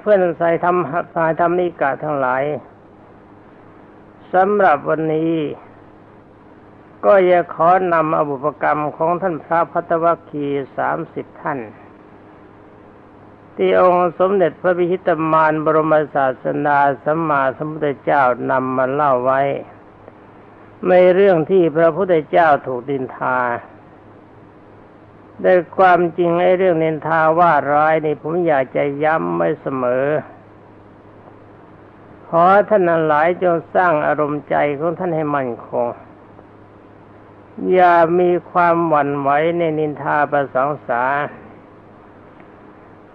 เพื่อนสายธรรมสายธรรมิกะทั้งหลายสำหรับวันนี้ ก็จะขอนำอบุปกรรมของท่านพระพัตวคีสามสิบท่าน ที่องค์สมเด็จพระพิชิตมารบรมศาสดาสัมมาสัมพุทธเจ้านำมาเล่าไว้ ในเรื่องที่พระพุทธเจ้าถูกดินทา ด้วยความจริงไอ้เรื่องนินทาว่าร้ายนี่ผมอยากจะย้ำไม่เสมอ ขอท่านหลายจงสร้างอารมณ์ใจของท่านให้มั่นคง อย่ามีความหวั่นไหวในนินทาประสงสา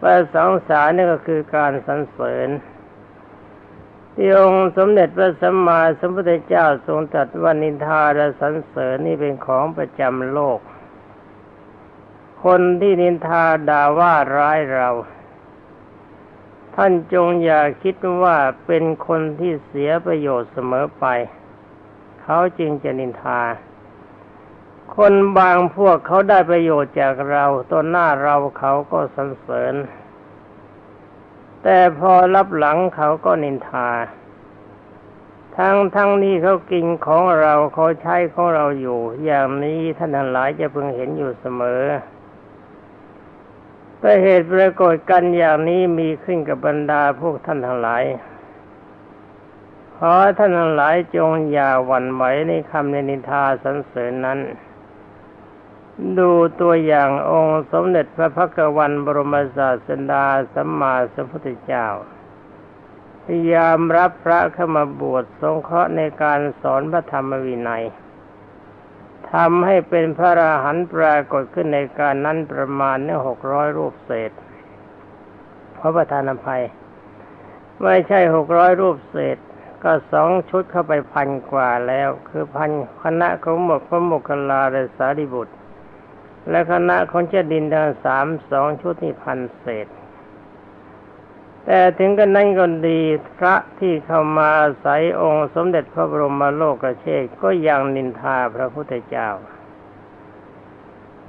ประสงสานี่ก็คือการสรรเสริญที่องค์สมเด็จพระสัมมาสัมพุทธเจ้าทรงตรัสว่านินทาและสรรเสริญนี่เป็นของประจำโลก คนที่นินทาด่าว่าร้ายเรา ท่านจงอย่าคิดว่าเป็นคนที่เสียประโยชน์เสมอไป เขาจึงจะนินทา คนบางพวกเขาได้ประโยชน์จากเราต้นหน้าเราเขาก็สรรเสริญ แต่พอรับหลังเขาก็นินทาทั้งทั้งนี้เขากินของเราเขาใช้ของเราอยู่ อย่างนี้ท่านทั้งหลายจะพึงเห็นอยู่เสมอ แต่เหตุปรากฏกันอย่างนี้มีขึ้นกับบรรดาพวกท่านทั้งหลายขอท่านทั้งหลายจงอย่าหวั่นไหวในคำในนินทาสรรเสริญนั้น ดูตัวอย่างองค์สมเด็จพระพักวันบรมศาสดาสัมมาสัมพุทธเจ้า พยายามรับพระเข้ามาบวชสงเคราะห์ในการสอนพระธรรมวินัย ทำให้เป็นพระราหันปรากฏขึ้นในการนั้นประมาณเนี่ยหกร้อยรูปเศษเพราะประธานอภัย ไม่ใช่หกร้อยรูปเศษ ก็สองชุดเข้าไปพันกว่าแล้ว คือพันคณะของหมกพระมคคัลาและสารีบุตร และคณะของเจดินทั้งสามสองชุดนี่พันเศษ แต่ถึงกันนั้นก็ดีพระที่เข้ามาอาศัยองค์สมเด็จพระบรมโลกเชษก็ยังนินทาพระพุทธเจ้า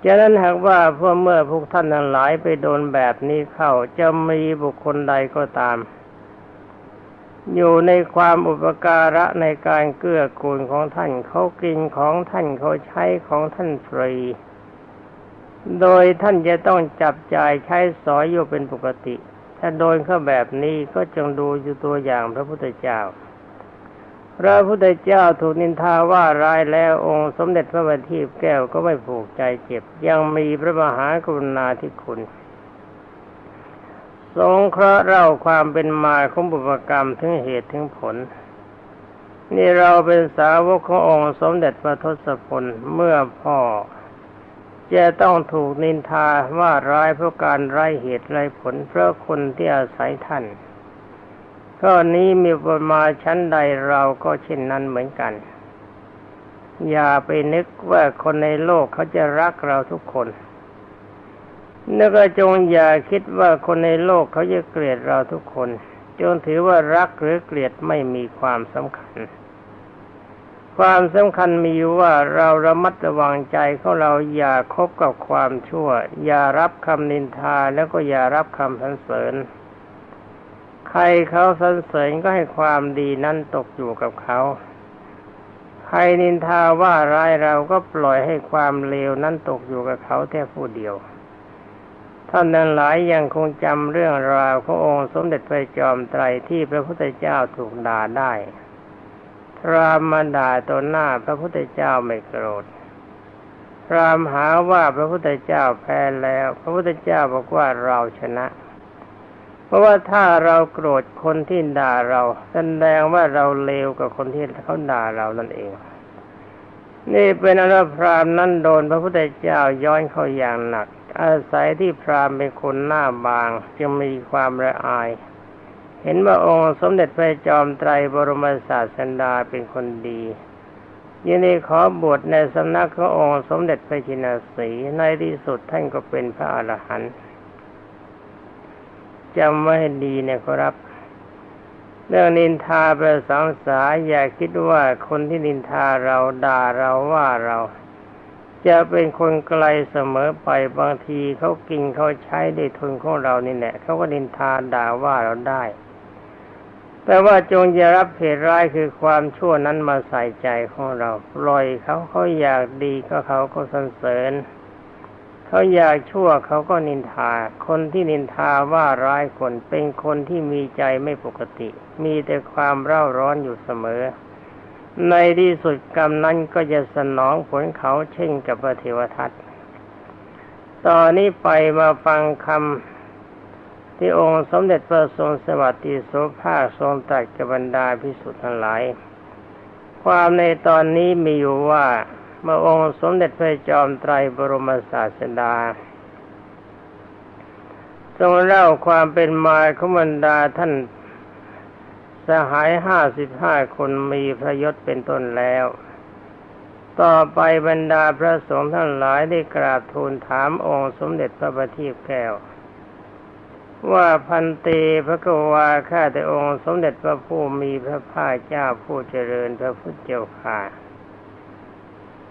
ฉะนั้นหากว่าพวกเมื่อพวกท่านทั้งหลายไปโดนแบบนี้เข้าจะมีบุคคลใดก็ตาม อยู่ในความอุปการะในการเกื้อกูลของท่านเขากินของท่านเขาใช้ของท่านฟรี โดยท่านจะต้องจับจ่ายใช้สอยอยู่เป็นปกติ ถ้าโดนเข้าแบบนี้ก็จงดูอยู่ตัวอย่างพระพุทธเจ้า พระพุทธเจ้าถูกนินทาว่าร้ายแล้วองค์สมเด็จพระบัณฑิตแก้วก็ไม่ผูกใจเจ็บ ยังมีพระมหากรุณาธิคุณสงเคราะห์เล่าความเป็นมาของบุพกรรมถึงเหตุถึงผล นี่เราเป็นสาวกขององค์สมเด็จพระทศพลเมื่อพ่อ จะต้องถูกนินทาว่าร้ายเพราะการไร้เหตุไร้ผลเพราะคนที่อาศัยท่านข้อนี้มีประมาชั้นใดเราก็เช่นนั้นเหมือนกัน อย่าไปนึกว่าคนในโลกเขาจะรักเราทุกคนนึกจงอย่าคิดว่าคนในโลกเขาจะเกลียดเราทุกคน จงถือว่ารักหรือเกลียดไม่มีความสำคัญ ความสำคัญมีว่าเราระมัดระวังใจของเราอย่าคบกับความชั่ว อย่ารับคำนินทาแล้วก็อย่ารับคำสรรเสริญ ใครเขาสรรเสริญก็ให้ความดีนั้นตกอยู่กับเขา ใครนินทาว่าร้ายเราก็ปล่อยให้ความเลวนั้นตกอยู่กับเขาแค่ผู้เดียวท่านนั้นหลายยังคงจำเรื่องราวขององค์สมเด็จพระจอมไตรที่พระพุทธเจ้าถูกด่าได้ รามมาด่าตนหน้าพระพุทธเจ้าไม่โกรธ รามหาว่าพระพุทธเจ้าแพ้แล้ว พระพุทธเจ้าบอกว่าเราชนะ เพราะว่าถ้าเราโกรธคนที่ด่าเราแสดงว่าเราเลวกับคนที่เขาด่าเรานั่นเอง นี่เป็นอรพรามนั้นโดนพระพุทธเจ้าย้อนเข้าอย่างหนัก อาศัยที่พรามเป็นคนหน้าบาง จึงมีความละอาย เห็นว่าองค์สมเด็จพระจอมไตรบรมศาสดาเป็นคนดียินดีขอบวชในสำนักขององค์สมเด็จพระจินสีในที่สุดท่านก็เป็นพระอรหันต์จำไว้ดีนะครับ เรื่องนินทาประสังสาอย่าคิดว่าคนที่นินทาเราด่าเราว่าเราจจะเป็นคนไกลเสมอไปบางทีเขากินเขาใช้ได้ทุนของเรานี่แหละเขาก็ดินทาด่าว่าเราได้ แต่ว่าจงอย่ารับเหตุร้ายคือความชั่วนั้นมาใส่ใจของเราปล่อยเขาเขาอยากดีก็เขาก็สรรเสริญเขาอยากชั่วเขาก็นินทา คนที่นินทาว่าร้ายคนเป็นคนที่มีใจไม่ปกติ มีแต่ความเร่าร้อนอยู่เสมอ ในที่สุดกรรมนั้นก็จะสนองผลเขาเช่นกับพระเทวทัตตอนนี้ไปมาฟังคำ ที่องค์สมเด็จพระทรงสวัสดิโสภาทรงตรัสกับบรรดาพิสุทธิ์ทั้งหลาย ความในตอนนี้มีอยู่ว่าเมื่อองค์สมเด็จพระจอมไตรบรมศาสดาทรงเล่าความเป็นมาของบรรดาท่านสหายห้าสิบห้าคนมีพระยศเป็นต้นแล้ว ต่อไปบรรดาพระสงฆ์ท่านหลายได้กราบทูลถามองค์สมเด็จพระบัณฑิตแก้ว ว่าพันเตพระกวาข้าแต่องค์สมเด็จพระผู้มีพระภาคเจ้าผู้เจริญพระพุทธเจ้าค่ะ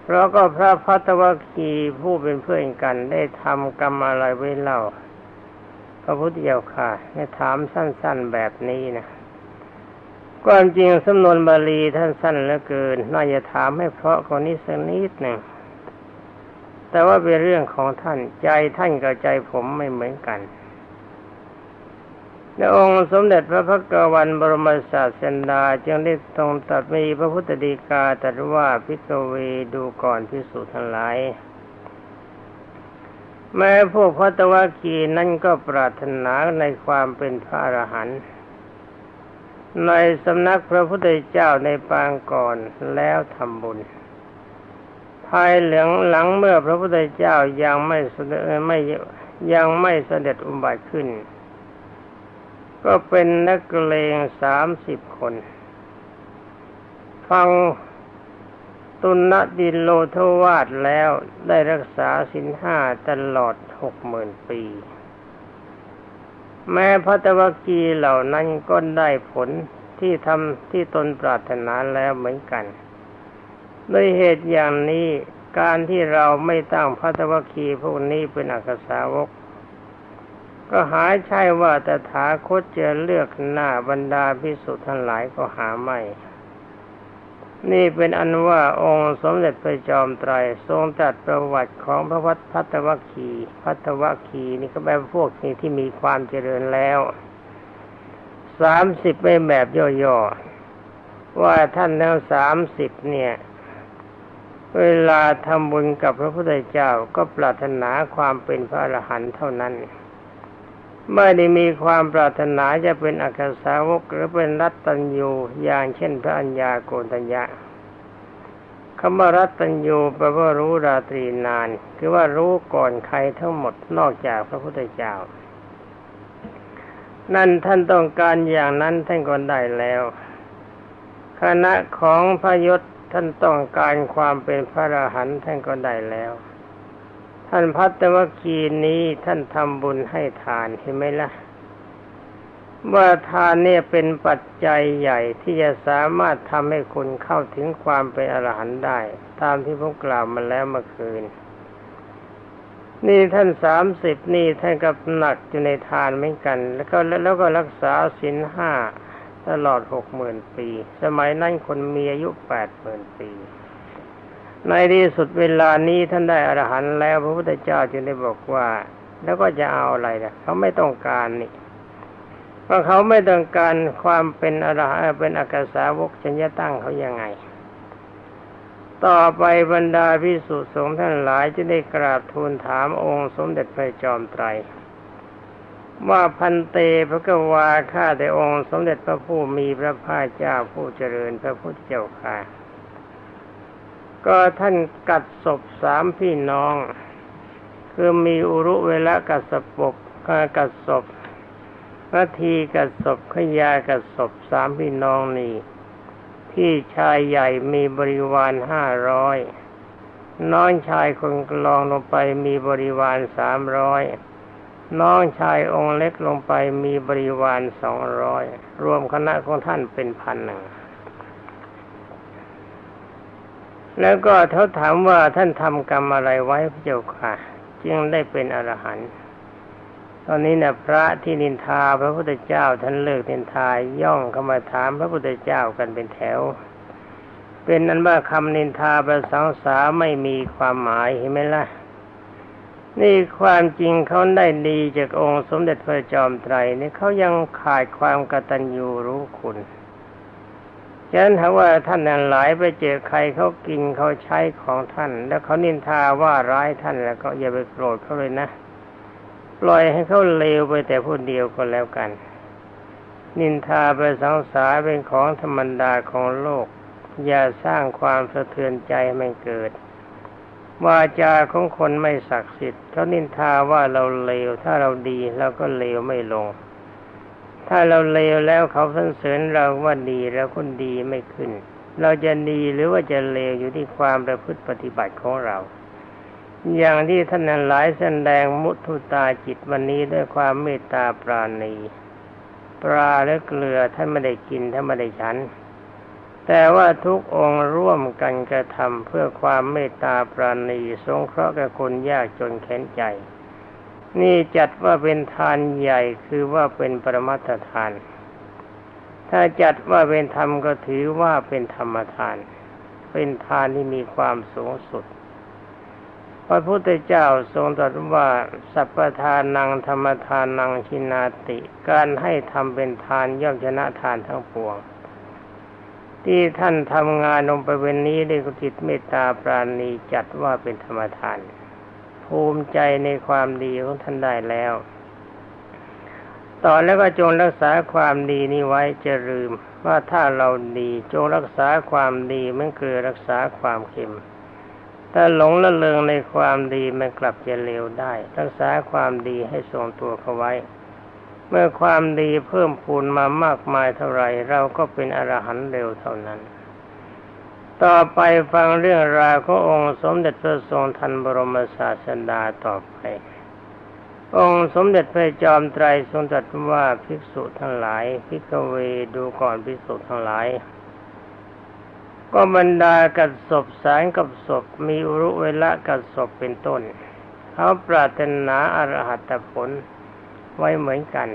เพราะก็พระพัทวคีผู้เป็นเพื่อนกันได้ทำกรรมอะไรไว้เล่า พระพุทธเจ้าค่ะให้ถามสั้น ๆแบบนี้นะความจริงสำนวนบาลีท่านสั้นเหลือเกิน น่าจะถามให้เพราะกว่านี้สักนิดหนึ่งแต่ว่าเป็นเรื่องของท่านใจท่านกับใจผมไม่เหมือนกัน ในองค์สมเด็จพระพักวันบรมศาสดาจึงได้ทรงตัดมีพระพุทธดีกาตรัสว่าพิกเวดูก่อนพิสูจน์ทั้งหลายแม้พวกพัตวคีนั่นก็ปรารถนาในความเป็นพระอรหันต์ในสำนักพระพุทธเจ้าในปางก่อนแล้วทำบุญ ภายหลังหลังเมื่อพระพุทธเจ้ายังไม่ไม่ยังไม่เสด็จอุบัติขึ้น ก็เป็นนักเลงสามสิบคน ฟังตุนดินโลทวาดแล้วได้รักษาสินห้าตลอดหกหมื่นปี แม้พระตวกีเหล่านั้นก็ได้ผลที่ทำที่ตนปรารถนาแล้วเหมือนกันด้วยเหตุอย่างนี้การที่เราไม่ตั้งพระตวกีพวกนี้เป็นอักษาวก ก็หายใช่ว่าแต่ถาคตจะเลือกหน้าบรรดาพิสุทธ์ทั้งหลายก็หาไม่ นี่เป็นอันว่าองค์สมเด็จพระจอมไตรทรงตัดประวัติของพระวัดพัตวคีพัตวคีนี่ก็แปลพวกนี้ที่มีความเจริญแล้วสามสิบไม่แบบย่อๆว่าท่านแล้วสามสิบเนี่ย เวลาทำบุญกับพระพุทธเจ้าก็ปรารถนาความเป็นพระอรหันต์เท่านั้น ไม่ได้มีความปรารถนาจะเป็นอักษาวกหรือเป็นรัตตัญญูอย่างเช่นพระัญญาโกตัญญาคำว่ารัตตัญญูแปลว่ารู้ราตรีนาน คือว่ารู้ก่อนใครทั้งหมดนอกจากพระพุทธเจ้า นั่นท่านต้องการอย่างนั้นท่านก็ได้แล้ว คณะของพระยศท่านต้องการความเป็นพระอรหันต์ท่านก็ได้แล้ว ท่านพัตวคีนี้ท่านทำบุญให้ทานเห็นไหมละ่ะว่าทานเนี่ยเป็นปัจจัยใหญ่ที่จะสามารถทำให้คุณเข้าถึงความเป็นอรหันต์ได้ ตามที่ผมกล่าวมาแล้วเมื่อคืน นี่ท่านสามสิบนี่ท่านกับหนักอยู่ในทานเหมือนกัน แล้วก็แล้วก็รักษาศีลห้าตลอดหกหมื่นปี สมัยนั้นคนมีอายุแปดหมื่นปี ในที่สุดเวลานี้ท่านได้อรหันต์แล้วพระพุทธเจ้าจึงได้บอกว่า แล้วก็จะเอาอะไรล่ะเขาไม่ต้องการนี่เพราะเขาไม่ต้องการความเป็นอรหันต์เป็นอักษาวกฉันจะตั้งเขายังไง ต่อไปบรรดาพิสุสงฆ์ท่านหลายจะได้กราบทูลถามองค์สมเด็จพระจอมไตรว่าพันเตพระกวาข้าแต่องค์สมเด็จพระผู้มีพระภาคเจ้าผู้เจริญพระพุทธเจ้าค่ะ ก็ท่านกัดศพสามพี่น้อง คือมีอุรุเวลากัดศพบกัดศพนาทีกัดศพขยากัดศพสามพี่น้องนี่พี่ชายใหญ่มีบริวารห้าร้อยน้องชายคนกลองลงไปมีบริวารสามร้อยน้องชายองค์เล็กลงไปมีบริวารสองร้อยรวมคณะของท่านเป็นพันหนึ่ง แล้วก็เขาถามว่าท่านทำกรรมอะไรไว้พระเจ้าค่ะ จึงได้เป็นอรหันต์ตอนนี้นี่ยพระที่นินทาพระพุทธเจ้าท่านเลิกนินทาย่องเข้ามาถามพระพุทธเจ้ากันเป็นแถว เป็นนั้นว่าคำนินทาประสังสาไม่มีความหมายเห็นไหมล่ะ นี่ความจริงเขาได้ดีจากองค์สมเด็จพระจอมไตรนี่เขายังขาดความกตัญญูรู้คุณ ฉะนั้นถ้าว่าท่านนั้นหลายไปเจอใครเขากินเขาใช้ของท่าน แล้วเขานินทาว่าร้ายท่านแล้วก็อย่าไปโกรธเขาเลยนะปล่อยให้เขาเลวไปแต่ผู้เดียวก็แล้วกัน นินทาไปสังสารเป็นของธรรมดาของโลก อย่าสร้างความสะเทือนใจไม่เกิดวาจาของคนไม่ศักดิ์สิทธิ์เขานินทาว่าเราเลวถ้าเราดีเราก็เลวไม่ลง ถ้าเราเลวแล้วเขาสรรเสริญเราว่าดีแล้วคนดีไม่ขึ้น เราจะดีหรือว่าจะเลวอยู่ที่ความประพฤติปฏิบัติของเรา อย่างที่ท่านหลายแสดงมุทุตาจิตวันนี้ด้วยความเมตตาปราณี ปลาและเกลือท่านไม่ได้กินท่านไม่ได้ฉัน แต่ว่าทุกองค์ร่วมกันกระทำเพื่อความเมตตาปราณี สงเคราะห์กับคนยากจนแค้นใจ นี่จัดว่าเป็นทานใหญ่คือว่าเป็นปรมัตทาน ถ้าจัดว่าเป็นธรรมก็ถือว่าเป็นธรรมทาน เป็นทานที่มีความสูงสุด พระพุทธเจ้าทรงตรัสว่าสัพพทานนังธรรมทานนังชินาติ การให้ทำเป็นทานย่อมชนะทานทั้งปวง ที่ท่านทำงานลงไปเวนนี้ด้วยจิตเมตตาปราณีจัดว่าเป็นธรรมทาน ภูมิใจในความดีของท่านได้แล้ว ต่อแล้วก็จงรักษาความดีนี้ไว้จะลืม ว่าถ้าเราดีจงรักษาความดีมันคือรักษาความเข็มถ้าหลงละเลงในความดีมันกลับจะเลวได้ รักษาความดีให้ทรงตัวเขาไว้ เมื่อความดีเพิ่มพูนมามากมายเท่าไรเราก็เป็นอรหันต์เร็วเท่านั้น ต่อไปฟังเรื่องราวขององค์สมเด็จพระทรงทันบรมศาสดาต่อไป องค์สมเด็จพระจอมไตรทรงตรัสว่าภิกษุทั้งหลายภิกขเวดูก่อนภิกษุทั้งหลาย ก็บรรดากัดศพสารกับศพมีอุรุเวละกัดศพเป็นต้น เขาปรารถนาอรหัตผลไว้เหมือนกัน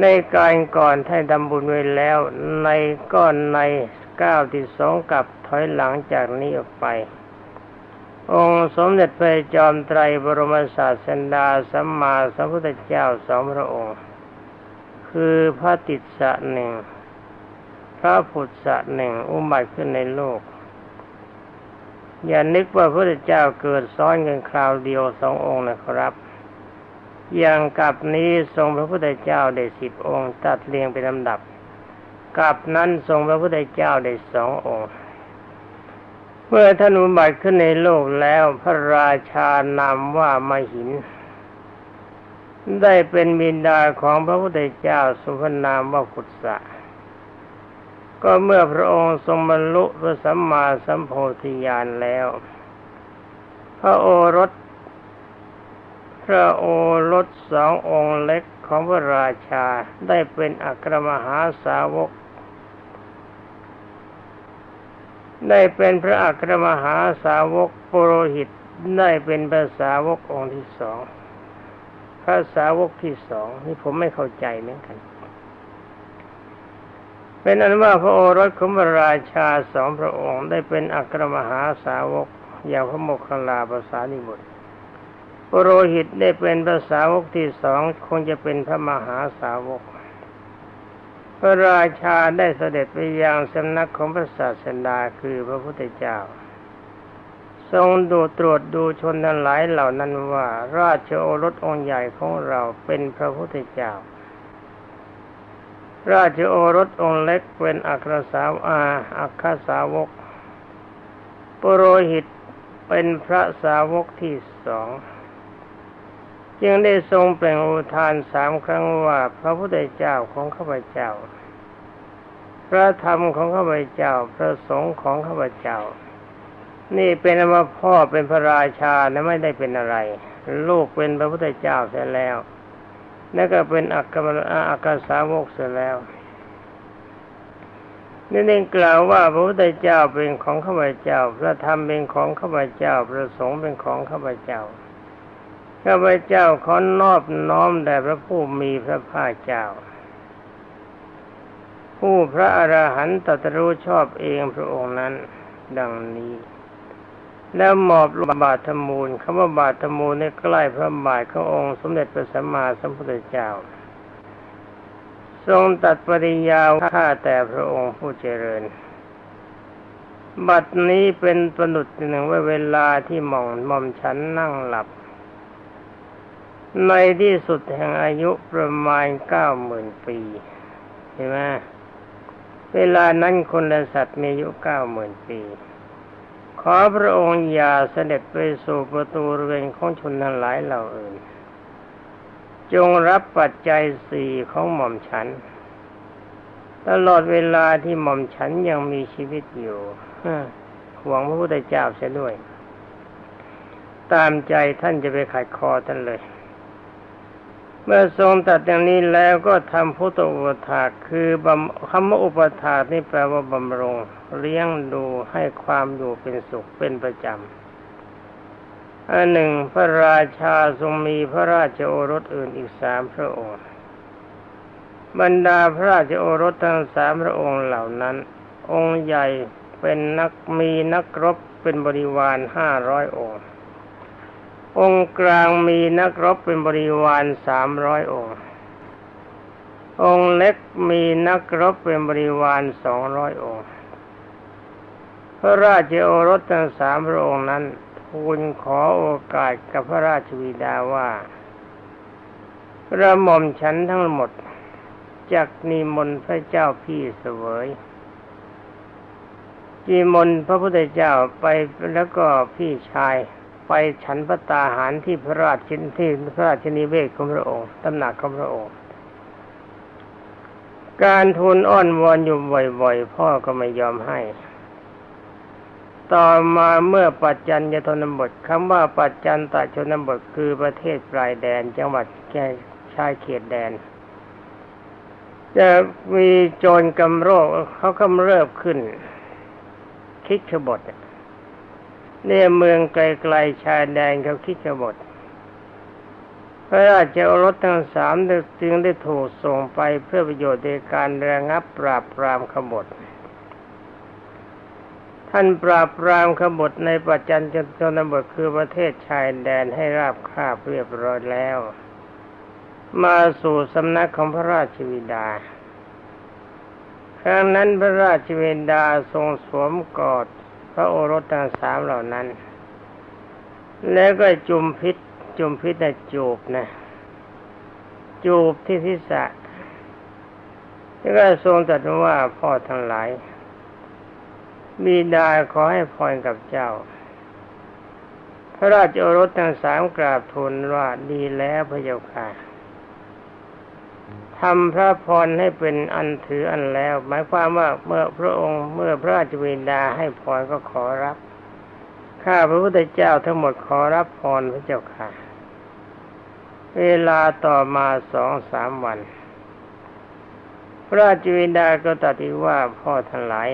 ในการก่อนท่านทำบุญไว้แล้ว ในก้อนใน ก้าที่สองกับถอยหลังจากนี้ออกไป องค์สมเด็จพระจอมไตรบรมศาสดาสัมมาสัมพุทธเจ้าสองพระองค์ คือพระติสสะหนึ่งพระพุทธะหนึ่งอุบัติขึ้นในโลก อย่านึกว่าพระเจ้าเกิดซ้อนกันคราวเดียวสององค์นะครับ อย่างกับนี้ทรงพระพุทธเจ้าได้สิบองค์ ตัดเรียงเป็นลำดับ กับนั้นทรงพระพุทธเจ้าได้สององค์ เมื่อท่านอุบัติขึ้นในโลกแล้วพระราชานามว่ามหิน ได้เป็นบิดาของพระพุทธเจ้าสุพนามว่าขุสะก็เมื่อพระองค์ทรงบรรลุพระสัมมาสัมโพธิญาณแล้ว พระโอรส พระโอรสสององค์เล็กของพระราชาได้เป็นอัครมหาสาวก ได้เป็นพระอัครมหาสาวกปุโรหิตได้เป็นพระสาวกองค์ที่สองพระสาวกที่สองนี่ผมไม่เข้าใจเหมือนกัน เป็นอันว่าพระโอรสของพระราชาสองพระองค์ได้เป็นอัครมหาสาวกอย่างพระโมคคัลลาภาษานิบุตรปโรหิตได้เป็นภาษาวกที่สองคงจะเป็นพระมหาสาวก พระราชาได้เสด็จไปยังสำนักของพระศาสดาคือพระพุทธเจ้า ทรงดูตรวจดูชนทั้งหลายเหล่านั้นว่า ราชโอรสองค์ใหญ่ของเราเป็นพระพุทธเจ้า ราชโอรสองค์เล็กเป็นอัครสาวอาอัครสาวกปุโรหิตเป็นพระสาวกที่สอง จึงได้ทรงเปล่งอุทานสามครั้งว่าพระพุทธเจ้าของข้าพเจ้า พระธรรมของข้าพเจ้า พระสงฆ์ของข้าพเจ้า นี่เป็นว่าพ่อเป็นพระราชานะไม่ได้เป็นอะไร ลูกเป็นพระพุทธเจ้าเสียแล้วนั่นก็เป็นอักกรอักกสาวกเสียแล้วนี่เองกล่าวว่าพระพุทธเจ้าเป็นของข้าพเจ้า พระธรรมเป็นของข้าพเจ้า พระสงฆ์เป็นของข้าพเจ้า ข้าพเจ้าขอนอบน้อมแด่พระผู้มีพระภาคเจ้า ผู้พระอรหันตตรัสรู้ชอบเองพระองค์นั้น ดังนี้ แล้วมอบบบาทมูลคำว่าบาทมูลในใกล้พระบาทขององค์สมเด็จพระสัมมาสัมพุทธเจ้า ทรงตัดปริยาข้าแต่พระองค์ผู้เจริญบัดนี้เป็นประดุจหนึ่งว่าเวลาที่หม่อมหม่อมฉันนั่งหลับ ในที่สุดแห่งอายุประมาณเก้าหมื่นปีเห็นไหมเวลานั้นคนและสัตว์มีอายุเก้าหมื่นปี ขอพระองค์อย่าเสด็จไปสู่ประตูเรือนของชนทั้งหลายเหล่าอื่น จงรับปัจจัยสี่ของหม่อมฉัน ตลอดเวลาที่หม่อมฉันยังมีชีวิตอยู่หวังพระพุทธเจ้าเสียด้วย ตามใจท่านจะไปขัดคอท่านเลย เมื่อทรงตัดอย่างนี้แล้วก็ทำพุทธอุปถากคือบำคำว่าอุปถากนี่แปลว่าบำรงเลี้ยงดูให้ความอยู่เป็นสุขเป็นประจำอันหนึ่งพระราชาทรงมีพระราชโอรสอื่นอีกสามพระองค์ บรรดาพระราชโอรสทั้งสามพระองค์เหล่านั้น องค์ใหญ่เป็นนักมีนักรบเป็นบริวารห้าร้อยองค์ องค์กลางมีนักรบเป็นบริวารสามร้อยองค์ องค์เล็กมีนักรบเป็นบริวารสองร้อยองค์ พระราชโอรสทั้งสามพระองค์นั้นทูลขอโอกาสกับพระราชวิดาว่าพระหม่อมฉันทั้งหมดจากนิมนต์พระเจ้าพี่เสวยจีมนพระพุทธเจ้าไปแล้วก็พี่ชาย ไปฉันพระตาหารที่พระราชินที่พระราชนิเวศของพระองค์ตำหนักของพระองค์ การทูลอ้อนวอนอยู่บ่อยๆ พ่อก็ไม่ยอมให้ ต่อมาเมื่อปัจจันยทนบทคำว่าปัจจันตชนบทคือประเทศปลายแดน จังหวัดแก่ชายเขตแดน จะมีโจรกำโรคเขากำเริบขึ้น คิดขบฏเนี่ย เมืองไกลๆชายแดนเขาคิดขบฏพระราชโอรสทั้งสามจึงได้ถูกส่งไปเพื่อประโยชน์ในการระงับปราบปรามขบฏท่านปราบปรามขบฏในปัจจันจนบทคือประเทศชายแดนให้ราบคาบเรียบร้อยแล้ว มาสู่สำนักของพระราชวิดา ครั้งนั้นพระราชวนดาทรงสวมกอด พระโอรสทั้งสามเหล่านั้น แล้วก็จุมพิษจุมพิษนะจูบนะ จูบที่ทิศะแล้วก็ทรงตรัสว่าพ่อทั้งหลายบิดาขอให้พรกับเจ้า พระราชโอรสทั้งสามกราบทูลว่าดีแล้วพระเจ้าค่ะ ทำพระพรให้เป็นอันถืออันแล้ว หมายความว่าเมื่อพระองค์เมื่อพระราชวินดาให้พรก็ขอรับ ข้าพระพุทธเจ้าทั้งหมดขอรับพรพระเจ้าค่ะ เวลาต่อมาสองสามวัน พระราชวินดาก็ตรัสว่าพ่อทั้งหลาย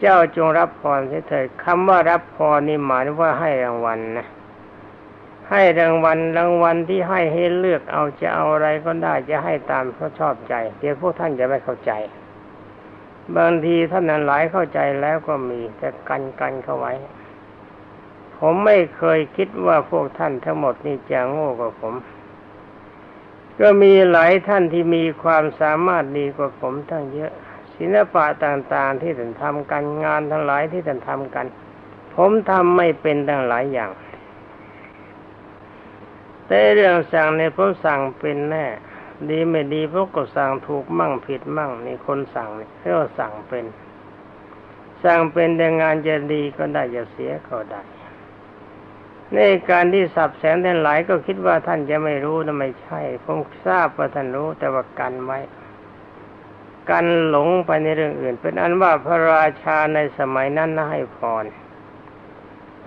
เจ้าจงรับพรเถิดคำว่ารับพรนี่หมายว่าให้รางวัลนะ ให้รางวัลรางวัลที่ให้ให้เลือกเอาจะเอาอะไรก็ได้จะให้ตามเขาชอบใจ เดี๋ยวพวกท่านจะไม่เข้าใจ บางทีท่านนั้นหลายเข้าใจแล้วก็มีแต่กันกันเข้าไว้ ผมไม่เคยคิดว่าพวกท่านทั้งหมดนี่จะโง่กว่าผม ก็มีหลายท่านที่มีความสามารถดีกว่าผมทั้งเยอะศิลปะต่างๆที่ท่านทำกันงานทั้งหลายที่ท่านทำกัน ผมทำไม่เป็นทั้งหลายอย่าง แต่เรื่องสั่งเนี่ยผมสั่งเป็นแน่ ดีไม่ดีพวกก็สั่งถูกมั่งผิดมั่งนี่คนสั่งเนี่ยเขาสั่งเป็น สั่งเป็นแต่งานจะดีก็ได้จะเสียก็ได้ในการที่สับแสนท่านหลายก็คิดว่าท่านจะไม่รู้นะไม่ใช่ ผมทราบว่าท่านรู้แต่ว่ากันไว้กันหลงไปในเรื่องอื่น เป็นอันว่าพระราชาในสมัยนั้นน่าให้พร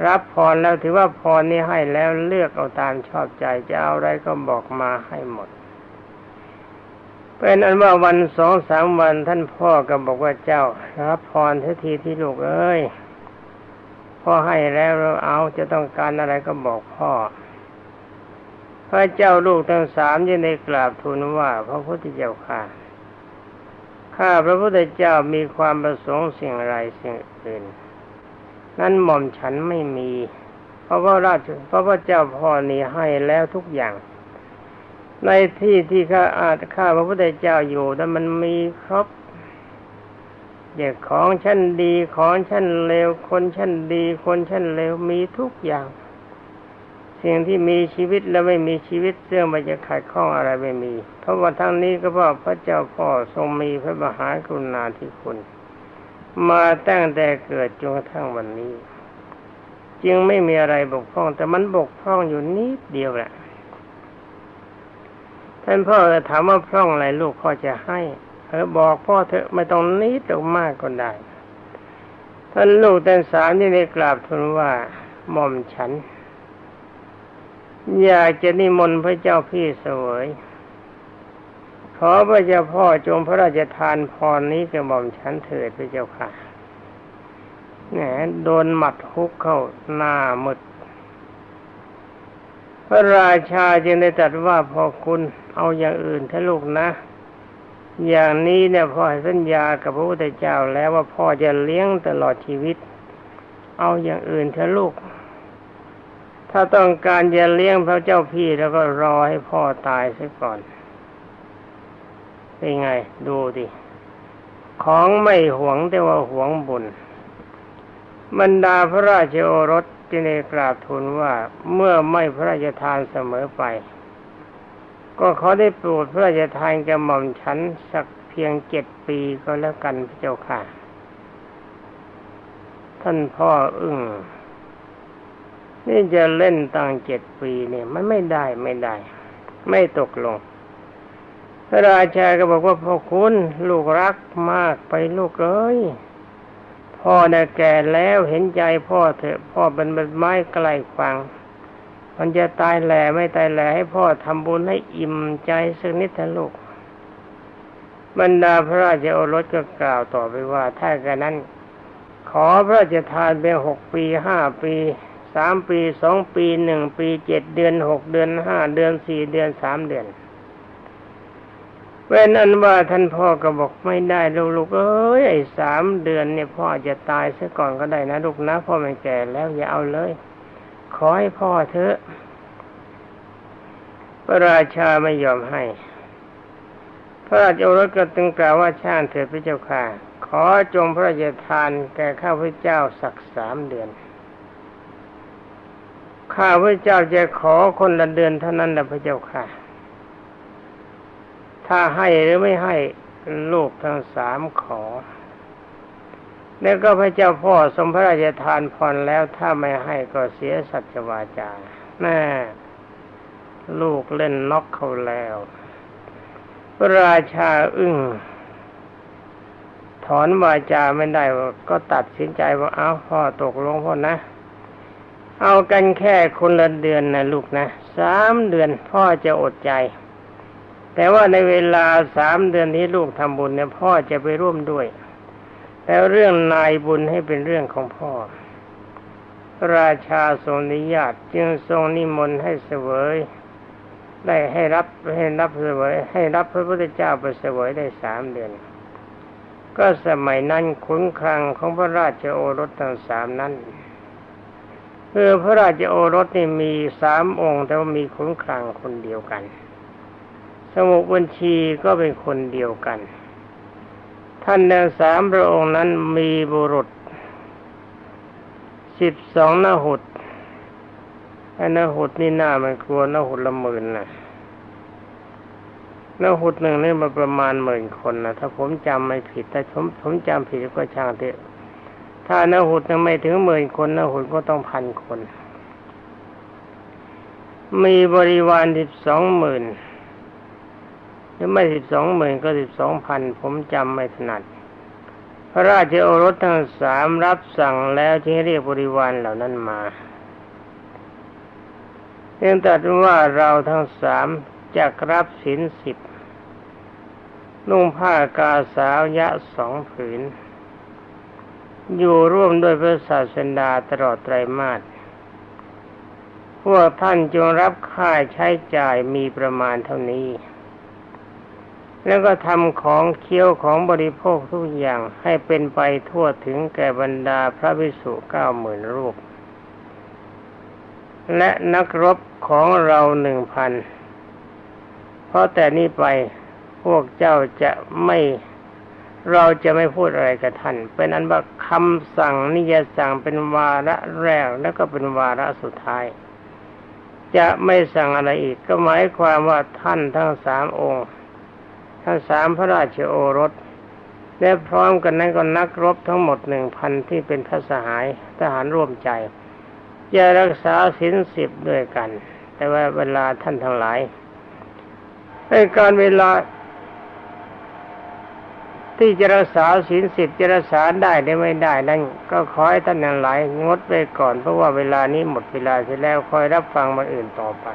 รับพรแล้วถือว่าพรนี้ให้แล้วเลือกเอาตามชอบใจจะเอาอะไรก็บอกมาให้หมด เป็นอันว่าวันสองสามวันท่านพ่อก็บอกว่าเจ้ารับพรทันทีที่ลูกเอ้ยพ่อให้แล้วเราเอาจะต้องการอะไรก็บอกพ่อ พระเจ้าลูกทั้งสามยังได้กราบทูลว่า พระพุทธเจ้าค่ะข้าพระพุทธเจ้ามีความประสงค์สิ่งไรสิ่งอื่น นั้นหม่อมฉันไม่มี เพราะว่าราชเพราะพระเจ้าพ่อนี้ให้แล้วทุกอย่าง ในที่ที่ข้าอาจข้าพระพุทธเจ้าอยู่นั้นมันมีครบเด็กของชั้นดีของชั้นเลวคนชั้นดี คนชั้นเลวมีทุกอย่าง สิ่งที่มีชีวิตและไม่มีชีวิตเสื่อมันจะขัดข้องอะไรไม่มี เพราะว่าทั้งนี้ก็เพราะพระเจ้าพ่อทรงมีพระมหากรุณาธิคุณ มาตั้งแต่เกิดจนกระทั่งวันนี้ จึงไม่มีอะไรบกพร่อง แต่มันบกพร่องอยู่นิดเดียวแหละท่านพ่อถามว่าพร่องอะไรลูกพ่อจะให้เออบอกพ่อเถอะไม่ต้องนิดหรือมากก็ได้ท่านลูกท่านสามที่ได้กราบทูลว่าหม่อมฉัน อยากจะนิมนต์พระเจ้าพี่เสวย ขอพระเจ้าพ่อจงพระราชทานพรนี้กับหม่อมฉันเถิดพระเจ้าค่ะแหนโดนหมัดฮุกเข้าหน้ามึดพระราชาจึงได้ตรัสว่าพอคุณเอาอย่างอื่นถ้าลูกนะ อย่างนี้เนี่ยพ่อสัญญากับพระพุทธเจ้าแล้วว่าพ่อจะเลี้ยงตลอดชีวิต เอาอย่างอื่นเถอะลูก ถ้าต้องการจะเลี้ยงพระเจ้าพี่แล้วก็รอให้พ่อตายซะก่อน เป็นไง ดูดิของไม่หวงแต่ว่าหวงบุญบรรดาพระราชโอรสจึงได้กราบทูลว่าเมื่อไม่พระราชทานเสมอไป ก็เขาได้โปรดพระราชทานแก่หม่อมฉันสักเพียงเจ็ดปีก็แล้วกันพระเจ้าค่ะ ท่านพ่ออึ้งนี่จะเล่นตั้งเจ็ดปีเนี่ย มันไม่ได้ไม่ได้ ไม่ตกลง พระราชาก็บอกว่าพ่อคุณลูกรักมากไปลูกเอ้ยพ่อเนี่ยแก่แล้วเห็นใจพ่อเถอะพ่อเป็นใบไม้ไกลฟัง มันจะตายแหล่ไม่ตายแหล่ให้พ่อทำบุญให้อิ่มใจสักนิดเถอะลูกบรรดาพระราชโอรสก็กล่าวต่อไปว่า ถ้ากันนั้น ขอพระราชทานเป็นหกปีห้าปีสามปีสองปีหนึ่งปีเจ็ดเดือนหกเดือนห้าเดือนสี่เดือนสามเดือน เว้นอันว่าท่านพ่อก็บอกไม่ได้ลูกๆเอ้ยไอ้สามเดือนเนี่ยพ่อจะตายซะก่อนก็ได้นะลูกนะพ่อมันแก่แล้วอย่าเอาเลย ขอให้พ่อเถอะพระราชาไม่ยอมให้ พระราชโอรสก็ตึงกล่าวว่าช่างเถิดพระเจ้าค่ะ ขอจงพระราชทานแก่ข้าพเจ้าสักสามเดือนข้าพระเจ้าจะขอคนละเดือนเท่านั้นแหละพระเจ้าค่ะ ถ้าให้หรือไม่ให้ลูกทั้งสามขอ แล้วก็พระเจ้าพ่อสมพระราชทานพรแล้วถ้าไม่ให้ก็เสียสัจวาจาแม่ลูกเล่นน็อกเขาแล้วพระราชาอึ้งถอนวาจาไม่ได้ก็ตัดสินใจว่าเอาพ่อตกลงพ่อนะ เอากันแค่คนละเดือนนะลูกนะสามเดือนพ่อจะอดใจ แต่ว่าในเวลาสามเดือนนี้ลูกทำบุญเนี่ยพ่อจะไปร่วมด้วย แล้วเรื่องนายบุญให้เป็นเรื่องของพ่อ ราชาทรงนิยาตจึงทรงนิมนต์ให้เสวย ได้ให้รับให้รับเสวย ให้รับพระพุทธเจ้าไปเสวยได้สามเดือน ก็สมัยนั้นขุนคลังของพระราชโอรสทั้งสามนั้นคือพระราชโอรสนี่มีสามองค์แต่ว่ามีขุนคลังคนเดียวกัน สมุบัญชีก็เป็นคนเดียวกัน ท่านทั้งสามพระองค์นั้นมีบุรุษสิบสองนหุดไอ้นหุดนี่หน้ามันกลัวนหุดละหมื่นนะนหุดหนึ่งนี่มันประมาณหมื่นคนนะถ้าผมจำไม่ผิดแต่ผมผมจำผิดก็ช่างเถอะถ้านหุดยังไม่ถึงหมื่นคนนหุดก็ต้องพันคน มีบริวารสิบสองหมื่น รือไม่สิบสองหมื่นก็สิบสองพันผมจำไม่ถนัด พระราชโอรสทั้งสามรับสั่งแล้วที่เรียกบริวารเหล่านั้นมาเพียงแต่ว่าเราทั้งสามจะรับศีลสิบนุ่งผ้ากาสาวยะสองผืน อยู่ร่วมด้วยพระศาสดาตลอดไตรมาสพวกท่านจงรับค่าใช้จ่ายมีประมาณเท่านี้ แล้วก็ทำของเคี้ยวของบริโภคทุกอย่างให้เป็นไปทั่วถึงแก่บรรดาพระภิกษุเก้าหมื่นรูป และนักรบของเราหนึ่งพัน เพราะแต่นี้ไปพวกเจ้าจะไม่เราจะไม่พูดอะไรกับท่าน เป็นอันว่าคำสั่งนิยสั่งเป็นวาระแรกแล้วก็เป็นวาระสุดท้าย จะไม่สั่งอะไรอีก ก็หมายความว่าท่านทั้งสามองค์ ทั้งสามพระราชโอรส และพร้อมกันนั้นก็นักรบทั้งหมดหนึ่งพันที่เป็นพระสหายทหารร่วมใจจะรักษาศีลสิบด้วยกัน แต่ว่าเวลาท่านทั้งหลายในการเวลา ที่จะรักษาศีลสิบจะรักษาได้หรือไม่ได้นั้นก็ขอให้ท่านทั้งหลายงดไปก่อนเพราะว่าเวลานี้หมดเวลาเสร็จแล้วคอยรับฟังมันอื่นต่อไป